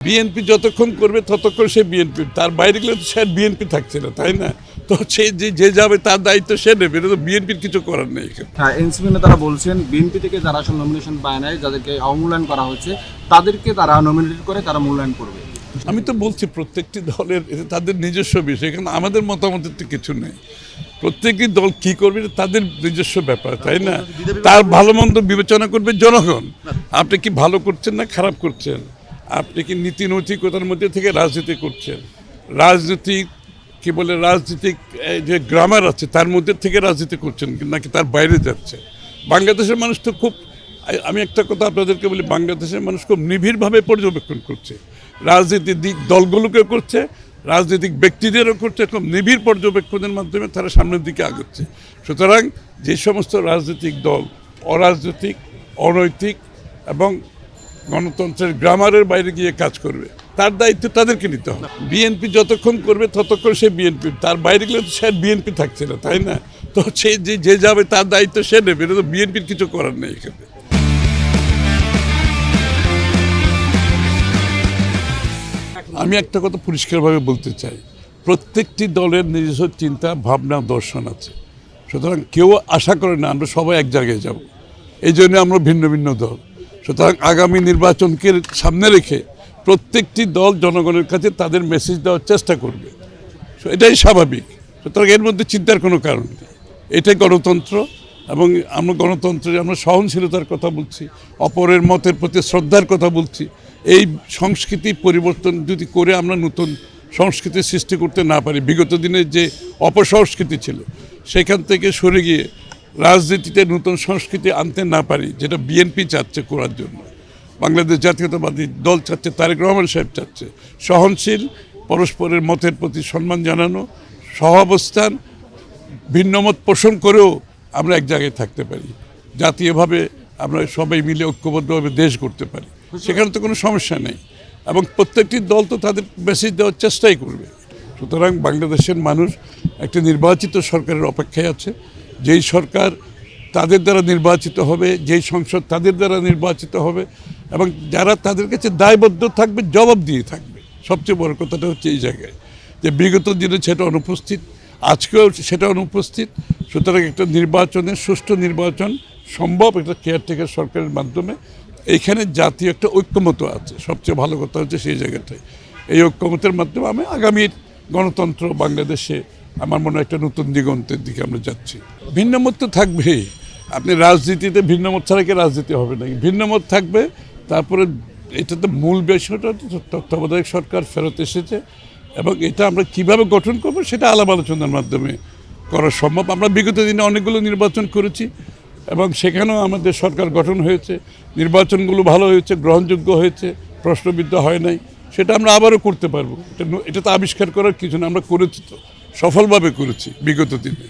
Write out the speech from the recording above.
BNP যতক্ষণ করবে ততক্ষণ সে বিএনপি তার বাইরে গেলে তো সে বিএনপি থাকছে না তাই না? তো সে যে যে যাবে তার দায়িত্ব সে নেবে এটা তো বিএনপির কিছু করার নেই হ্যাঁ এনসিপি নেতারা বলছেন বিএনপি থেকে যারা আসলে নমিনেশন পায় নাই যাদেরকে অবমূল্যায়ন করা হচ্ছে তাদেরকে তারা নমিনেট করে তারা মূল্যায়ন করবে। আমি তো বলছি প্রত্যেকটি দলের তাদের নিজস্ব বিষয় এখানে আমাদের মতামতের তো কিছু নেই। প্রত্যেকটি দল কি করবে তাদের নিজস্ব ব্যাপার তাই না? তার ভালো মন্দ বিবেচনা করবে জনগণ। আপনি কি ভালো করছেন না খারাপ করছেন? আপনি কি নীতি নৈতিকতার মধ্যে থেকে রাজনীতি করছেন? রাজনৈতিক কি বলে, রাজনীতিক যে গ্রামার আছে, তার মধ্যে থেকে রাজনীতি করছেন নাকি তার বাইরে যাচ্ছে? বাংলাদেশের মানুষ তো খুব আমি একটা কথা আপনাদেরকে বলি, বাংলাদেশের মানুষ খুব নিবিড়ভাবে পর্যবেক্ষণ করছে। রাজনীতির দিক দলগুলোকেও করছে, রাজনৈতিক ব্যক্তিদেরও করছে, খুব নিবিড় পর্যবেক্ষণের মাধ্যমে তারা সামনের দিকে আগাচ্ছে। সুতরাং যে সমস্ত রাজনৈতিক দল, অরাজনৈতিক, অনৈতিক এবং গণতন্ত্রের গ্রামারের বাইরে গিয়ে কাজ করবে। তার দায়িত্ব তাদেরকে নিতে হবে। বিএনপি যতক্ষণ করবে, ততক্ষণ সে বিএনপি, তার বাইরে গেলে তো সে বিএনপি থাকছে না, তাই না? তো সে যে যে যাবে, তার দায়িত্ব সে নেবে, এটা তো বিএনপির কিছু করার নেই এখানে। আমি একটা কথা পরিষ্কারভাবে বলতে চাই। প্রত্যেকটি দলের নিজস্ব চিন্তা, ভাবনা, দর্শন আছে। সুতরাং কেউ আশা করে না, আমরা সবাই এক জায়গায় যাব। এই জন্য আমরা ভিন্ন ভিন্ন দল। সুতরাং আগামী নির্বাচনকে সামনে রেখে প্রত্যেকটি দল জনগণের কাছে তাদের মেসেজ দেওয়ার চেষ্টা করবে। এটাই স্বাভাবিক। সুতরাং এর মধ্যে চিন্তার কোনো কারণ নেই। এটাই গণতন্ত্র এবং আমরা গণতন্ত্রে আমরা সহনশীলতার কথা বলছি, অপরের মতের প্রতি শ্রদ্ধার কথা বলছি। এই সংস্কৃতি পরিবর্তন যদি করে আমরা নতুন সংস্কৃতি সৃষ্টি করতে না পারি, বিগত দিনের যে অপসংস্কৃতি ছিল, সেখান থেকে সরে গিয়ে রাজনীতিতে নতুন সংস্কৃতি আনতে না পারি, যেটা বিএনপি চাচ্ছে করার জন্য। বাংলাদেশ জাতীয়তাবাদী দল চাচ্ছে, তারেক রহমান সাহেব চাচ্ছে। সহনশীল, পরস্পরের মতের প্রতি সম্মান জানানো, সহাবস্থান, ভিন্নমত পোষণ করেও আমরা এক জায়গায় থাকতে পারি। জাতীয়ভাবে আমরা সবাই মিলে ঐক্যবদ্ধভাবে দেশ করতে পারি। সেখানে তো কোনো সমস্যা নেই। এবং প্রত্যেকটি দল তো তাদের মেসেজ দেওয়ার চেষ্টাই করবে। সুতরাং বাংলাদেশের মানুষ একটি নির্বাচিত সরকারের অপেক্ষায় আছে। যেই সরকার তাদের দ্বারা নির্বাচিত হবে, যেই সংসদ তাদের দ্বারা নির্বাচিত হবে, এবং যারা তাদের কাছে দায়বদ্ধ থাকবে, জবাব দিয়ে থাকবে। সবচেয়ে বড় কথাটা হচ্ছে এই জায়গায় যে বিগত দিনে সেটা অনুপস্থিত, আজকেও সেটা অনুপস্থিত। সুতরাং একটা নির্বাচনের, সুষ্ঠু নির্বাচন সম্ভব একটা কেয়ারটেকার সরকারের মাধ্যমে। এইখানে জাতীয় একটা ঐক্যমত আছে। সবচেয়ে ভালো কথা হচ্ছে সেই জায়গাটায়। এই ঐক্যমতের মাধ্যমে আমি আগামীর গণতন্ত্র বাংলাদেশে আমার মনে হয় একটা নতুন দিগন্তের দিকে আমরা যাচ্ছি। ভিন্নমত তো থাকবেই আপনি রাজনীতিতে ভিন্নমত ছাড়া কি রাজনীতি হবে নাকি? ভিন্নমত থাকবে, তারপরে এটা তো মূল বিষয়টা তত্ত্বাবধায়ক সরকার ফেরত এসেছে এবং এটা আমরা কীভাবে গঠন করব সেটা আলাপ আলোচনার মাধ্যমে করা সম্ভব। আমরা বিগত দিনে অনেকগুলো নির্বাচন করেছি এবং সেখানেও আমাদের সরকার গঠন হয়েছে, নির্বাচনগুলো ভালো হয়েছে, গ্রহণযোগ্য হয়েছে, প্রশ্নবিদ্ধ হয় নাই, সেটা আমরা আবারও করতে পারব। এটা এটা তো আবিষ্কার করার কিছু না, আমরা করেছি তো। সফলভাবে করেছি বিগত দিনে।